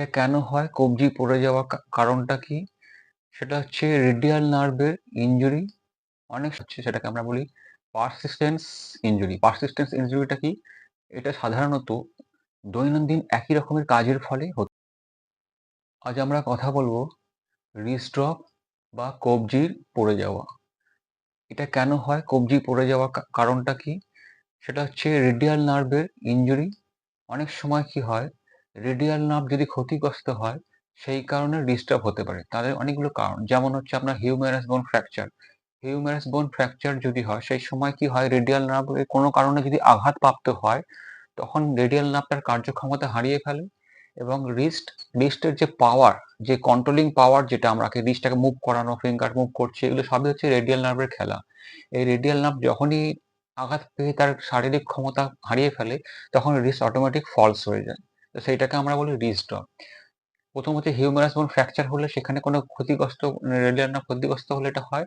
এটা কেন হয় কবজি পড়ে যাওয়া কারণটা কি? সেটা হচ্ছে রেডিয়াল নার্ভের ইনজুরি অনেক হচ্ছে সেটাকে আমরা বলি পারসিস্টেন্স ইনজুরি। পারসিস্টেন্স ইনজুরিটা কি? এটা সাধারণত দৈনন্দিন একই রকমের কাজের ফলে হত আজ আমরা কথা বলব drop বা কবজির পড়ে যাওয়া। এটা কেন হয় কবজি পড়ে যাওয়া কারণটা কি? সেটা হচ্ছে রেডিয়াল নার্ভের ইনজুরি। অনেক সময় কি হয় রেডিয়াল নার্ভ যদি ক্ষতিগ্রস্ত হয় সেই কারণে ডিস্টার্ব হতে পারে। তাদের অনেকগুলো কারণ যেমন হচ্ছে আপনার humerus bone fracture. Humerus bone fracture যদি হয় সেই সময় কি হয় রেডিয়াল নার্ভে কোনো কারণে যদি আঘাতপ্রাপ্ত হয় তখন রেডিয়াল নার্ভ তার কার্যক্ষমতা হারিয়ে ফেলে এবং রিস্ট রিস্টের যে পাওয়ার যে কন্ট্রোলিং পাওয়ার যেটা আমরাকে wrist টাকে মুভ করানো, ফিঙ্গার মুভ করছে এগুলো সবই হচ্ছে রেডিয়াল নার্ভের খেলা। এই রেডিয়াল নার্ভ যখনই আঘাত পেয়ে তার শারীরিক ক্ষমতা হারিয়ে ফেলে তখন wrist অটোমেটিক ফলস হয়ে যায়। সেইটাকে আমরা বলি wrist drop। প্রথমত হিউমেরাস বোন ফ্র্যাকচার হলে সেখানে কোনো ক্ষতিগ্রস্ত রেডিয়াল না ক্ষতিগ্রস্ত হলে এটা হয়।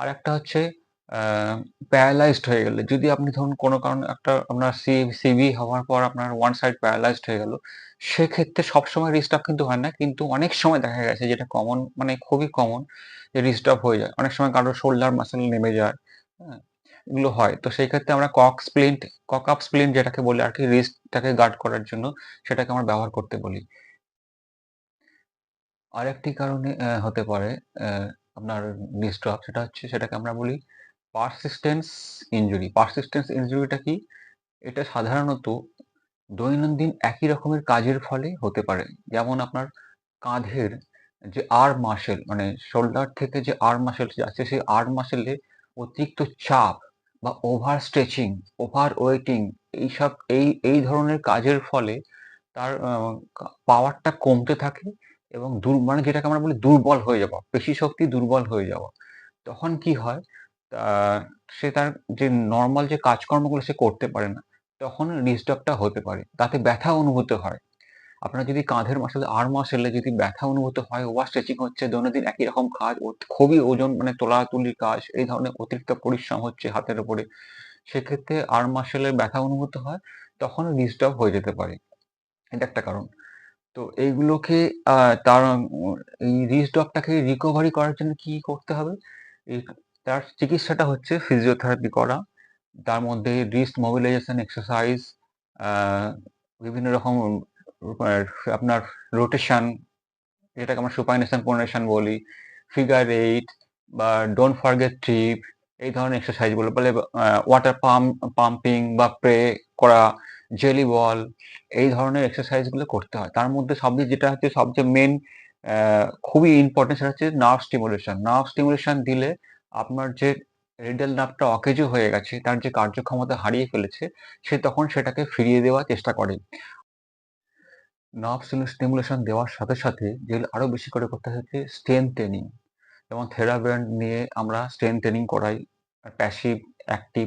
আর একটা হচ্ছে প্যারালাইজড হয়ে গেলে যদি আপনি ধরুন কোনো কারণে একটা আপনার সি সিবি হওয়ার পর আপনার ওয়ান সাইড প্যারালাইজড হয়ে গেল। সেক্ষেত্রে সবসময় drop কিন্তু হয় না। কিন্তু অনেক সময় দেখা গেছে যেটা কমন মানে খুবই কমন যে drop হয়ে যায়। অনেক সময় কারোর শোল্ডার মাসল নেমে যায়। হ্যাঁ? এগুলো হয়। তো সেই ক্ষেত্রে আমরা cock splint cock up splint যেটাকে বলি আর কি টাকে গার্ড করার জন্য সেটাকে আমরা ব্যবহার করতে বলি। আরেকটি কারণে হতে পারে আপনার drop সেটা হচ্ছে সেটাকে আমরা বলি পারসিস্টেন্স ইনজুরি। পারসিস্টেন্স ইনজুরিটা কি? এটা সাধারণত দৈনন্দিন একই রকমের কাজের ফলে হতে পারে। যেমন আপনার কাঁধের যে আর্ম মাসল মানে শোল্ডার থেকে যে আর্ম মাসল যাচ্ছে, সেই আর্ম মাসলে অতিরিক্ত চাপ বা ওভার স্ট্রেচিং, ওভার ওয়েটিং এইসব এই এই ধরনের কাজের ফলে তার পাওয়ারটা কমতে থাকে এবং দুর মানে যেটাকে আমরা বলি দুর্বল হয়ে যাওয়া, পেশি শক্তি দুর্বল হয়ে যাওয়া। তখন কি হয় সে তার যে নর্মাল যে কাজকর্মগুলো সে করতে পারে না। তখন drop হতে পারে। তাতে ব্যথা অনুভূত হয়। আপনার যদি কাঁধের মাসল আর্ম মাসলে যদি ব্যথা অনুভূত হয়, ওভার স্ট্রেচিং হচ্ছে, দৈনন্দিন একই রকম কাজ, খুবই ওজন মানে তোলাতুলির কাজ, এই ধরনের অতিরিক্ত পরিশ্রম হচ্ছে হাতের উপরে। সেক্ষেত্রে আর্ম মাসলে ব্যথা অনুভূত হয়, তখন drop হয়ে যেতে পারে। এটা একটা কারণ। তো এইগুলোকে তার এই drop রিকভারি করার জন্য কি করতে হবে? তার চিকিৎসাটা হচ্ছে ফিজিওথেরাপি করা। তার মধ্যে wrist মোবিলাইজেশন এক্সারসাইজ, বিভিন্ন রকম আপনার রোটেশন যেটাকে আমরা সুপাইনেশন প্রোনেশন বলি, ফিগার এইট বা ডোন্ট ফার্গেট ট্রিপ এই ধরনের এক্সারসাইজগুলো বলে ওয়াটার পাম্প পাম্পিং বা প্রে করা, জেলি বল এই ধরনের এক্সারসাইজগুলো করতে হয়। তার মধ্যে সবচেয়ে যেটা হচ্ছে সবচেয়ে মেন খুবই ইম্পর্টেন্ট সেটা হচ্ছে নার্ভ স্টিমুলেশন। নার্ভ স্টিমুলেশন দিলে আপনার যে রেডিয়াল নার্ভটা অকেজো হয়ে গেছে, তার যে কার্যক্ষমতা হারিয়ে ফেলেছে, সে তখন সেটাকে ফিরিয়ে দেওয়ার চেষ্টা করে। নার্ভ স্টিমু স্টিমুলেশন দেওয়ার সাথে, সাথে যেগুলো আরও বেশি করে করতে হচ্ছে স্ট্রেংথ ট্রেনিং। যেমন থেরাব্যান্ড নিয়ে আমরা স্ট্রেংথ ট্রেনিং করাই। প্যাসিভ, অ্যাক্টিভ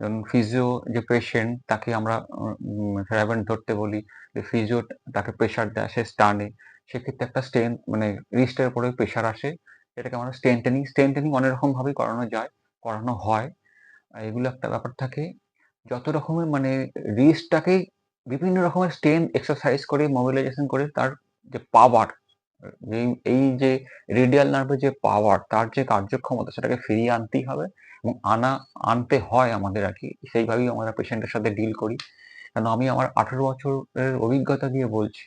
যেমন ফিজিও যে পেশেন্ট তাকে আমরা থেরাব্যান্ড ধরতে বলি। যে ফিজিও তাকে প্রেশার দেয়, সে টানে। সেক্ষেত্রে একটা স্ট্রেন মানে রিস্টের উপরে প্রেশার আসে। এটাকে আমরা স্ট্রেংথ ট্রেনিং স্ট্রেংথ ট্রেনিং অনেক রকমভাবেই করানো যায়, করানো হয়। এগুলো একটা ব্যাপার থাকে। যত রকমের মানে টাকে বিভিন্ন রকমের স্ট্রেংথ এক্সারসাইজ করে মোবিলাইজেশন করে তার যে পাওয়ার এই যে রেডিয়াল নার্ভের যে পাওয়ার তার যে কার্যক্ষমতা সেটাকে ফিরিয়ে আনতেই হবে এবং আনা, আনতে হয় আমাদের আর কি সেইভাবেই আমরা পেশেন্টের সাথে ডিল করি। কারণ আমি আমার ১৮ বছরের অভিজ্ঞতা দিয়ে বলছি।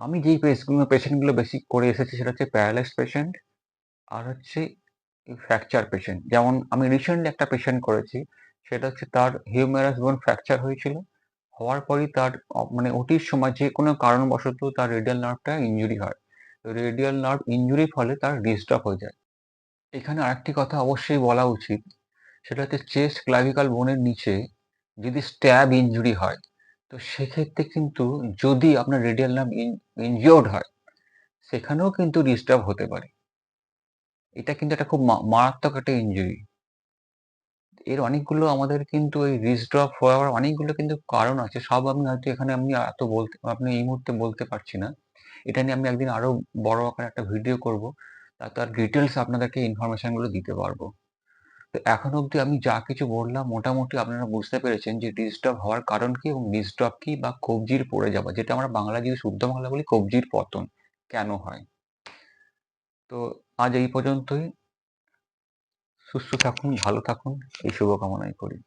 আমি যেই পেসগুলো পেশেন্ট বেশি করে এসেছি সেটা হচ্ছে প্যারালাইজড পেশেন্ট আর হচ্ছে ফ্র্যাকচার পেশেন্ট। যেমন আমি রিসেন্টলি একটা পেশেন্ট করেছি। সেটা হচ্ছে তার হিউম্যারাস বোন ফ্র্যাকচার হয়েছিল। হওয়ার পরই তার মানে ওটির সময় যে কোনো কারণবশত তার রেডিয়াল নার্ভটা ইনজুরি হয়। তো রেডিয়াল নার্ভ ইনজুরির ফলে তার ডিস্টার্ব হয়ে যায়। এখানে আরেকটি কথা অবশ্যই বলা উচিত। সেটা হচ্ছে চেস্ট ক্লাভিকল বোনের নিচে যদি স্ট্যাব ইনজুরি হয়, তো সেক্ষেত্রে কিন্তু যদি আপনার রেডিয়াল নার্ভ ইন ইনজিওরড হয়, সেখানেও কিন্তু ডিস্টার্ব হতে পারে। এটা কিন্তু একটা খুব মারাত্মক একটা ইনজুরি। এর অনেকগুলো আমাদের কিন্তু এই wrist drop হওয়ার অনেকগুলো কিন্তু কারণ আছে। সব আমি হয়তো এখানে আমি এত বলতে, আপনি এই মুহূর্তে বলতে পারছি না। এটা নিয়ে আমি একদিন আরও বড় আকারে একটা ভিডিও করব। তাতে আর ডিটেলস আপনাদেরকে ইনফরমেশনগুলো দিতে পারব। তো এখন অবধি আমি যা কিছু বললাম, মোটামুটি আপনারা বুঝতে পেরেছেন যে ডিস্টার্ব হওয়ার কারণ কি এবং ডিস্টার্ব কি বা কবজির পড়ে যাওয়া, যেটা আমরা বাংলা যদি শুদ্ধ বাংলা বলি কবজির পতন, কেন হয় তো আজ এই পর্যন্তই সুস্থ থাকুন ভালো থাকুন। এই শুভকামনাই করি।